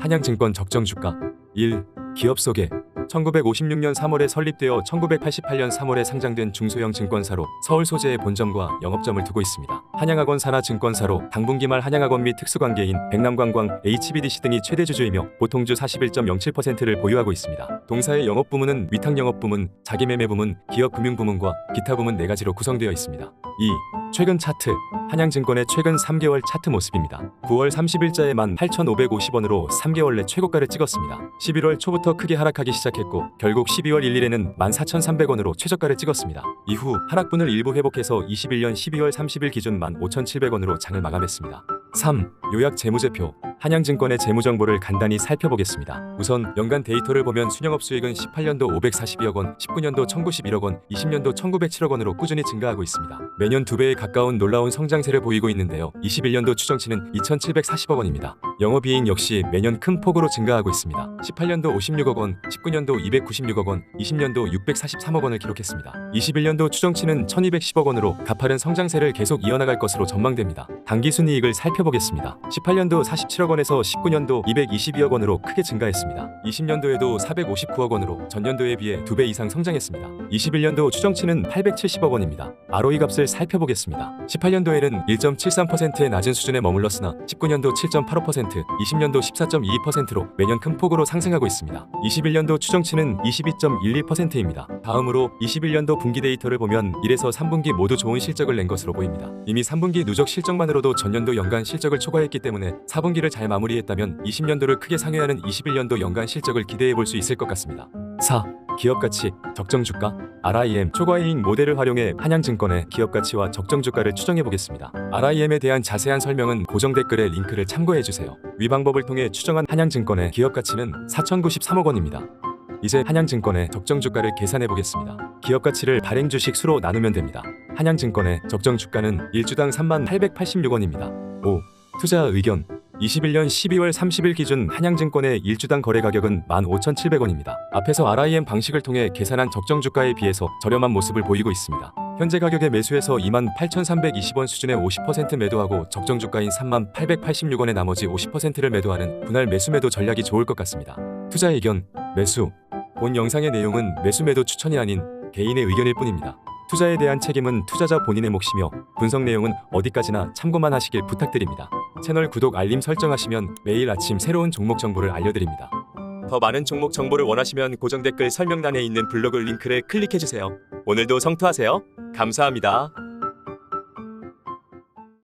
한양증권 적정주가 1. 기업 소개 1956년 3월에 설립되어 1988년 3월에 상장된 중소형 증권사로 서울 소재의 본점과 영업점을 두고 있습니다. 한양학원 산하 증권사로 당분기 말 한양학원 및 특수관계인 백남관광, HBDC 등이 최대 주주이며 보통주 41.07%를 보유하고 있습니다. 동사의 영업부문은 위탁영업부문, 자기매매부문, 기업금융부문과 기타 부문 4가지로 구성되어 있습니다. 2. 최근 차트 한양증권의 최근 3개월 차트 모습입니다. 9월 30일자에 18,550원으로 3개월 내 최고가를 찍었습니다. 11월 초부터 크게 하락하기 시작했고 결국 12월 1일에는 14,300원으로 최저가를 찍었습니다. 이후 하락분을 일부 회복해서 21년 12월 30일 기준 15,700원으로 장을 마감했습니다. 3. 요약 재무제표 한양증권의 재무정보를 간단히 살펴보겠습니다. 우선 연간 데이터를 보면 순영업 수익은 18년도 542억 원, 19년도 1091억 원, 20년도 1907억 원으로 꾸준히 증가하고 있습니다. 매년 두 배에 가까운 놀라운 성장세를 보이고 있는데요. 21년도 추정치는 2,740억 원입니다. 영업이익 역시 매년 큰 폭으로 증가하고 있습니다. 18년도 56억 원, 19년도 296억 원, 20년도 643억 원을 기록했습니다. 21년도 추정치는 1,210억 원으로 가파른 성장세를 계속 이어나갈 것으로 전망됩니다. 당기 순이익을 살펴보겠습니다. 18년도 47억 원에서 19년도 222억 원으로 크게 증가했습니다. 20년도에도 459억 원으로 전년도에 비해 2배 이상 성장했습니다. 21년도 추정치는 870억 원입니다. ROE 값을 살펴보겠습니다. 18년도에는 1.73%의 낮은 수준에 머물렀으나 19년도 7.85%, 20년도 14.22%로 매년 큰 폭으로 상승하고 있습니다. 21년도 추정치는 22.12%입니다. 다음으로 21년도 분기 데이터를 보면 1에서 3분기 모두 좋은 실적을 낸 것으로 보입니다. 이미 3분기 누적 실적만으로도 전년도 연간 실적을 초과했기 때문에 4분기를 잘 마무리했다면 20년도를 크게 상회하는 21년도 연간 실적을 기대해 볼 수 있을 것 같습니다. 4. 기업 가치, 적정 주가, RIM 초과이익 모델을 활용해 한양증권의 기업 가치와 적정 주가를 추정해 보겠습니다. RIM에 대한 자세한 설명은 고정 댓글에 링크를 참고해 주세요. 위 방법을 통해 추정한 한양증권의 기업 가치는 4,093억 원입니다. 이제 한양증권의 적정 주가를 계산해 보겠습니다. 기업 가치를 발행 주식 수로 나누면 됩니다. 한양증권의 적정 주가는 1주당 3886원입니다. 5. 투자 의견 21년 12월 30일 기준 한양증권의 1주당 거래 가격은 15,700원입니다. 앞에서 RIM 방식을 통해 계산한 적정 주가에 비해서 저렴한 모습을 보이고 있습니다. 현재 가격의 매수에서 28,320원 수준의 50% 매도하고 적정 주가인 3886원의 나머지 50%를 매도하는 분할 매수 매도 전략이 좋을 것 같습니다. 투자 의견 매수 본 영상의 내용은 매수 매도 추천이 아닌 개인의 의견일 뿐입니다. 투자에 대한 책임은 투자자 본인의 몫이며 분석 내용은 어디까지나 참고만 하시길 부탁드립니다. 채널 구독 알림 설정하시면 매일 아침 새로운 종목 정보를 알려드립니다. 더 많은 종목 정보를 원하시면 고정 댓글 설명란에 있는 블로그 링크를 클릭해주세요. 오늘도 성투하세요. 감사합니다.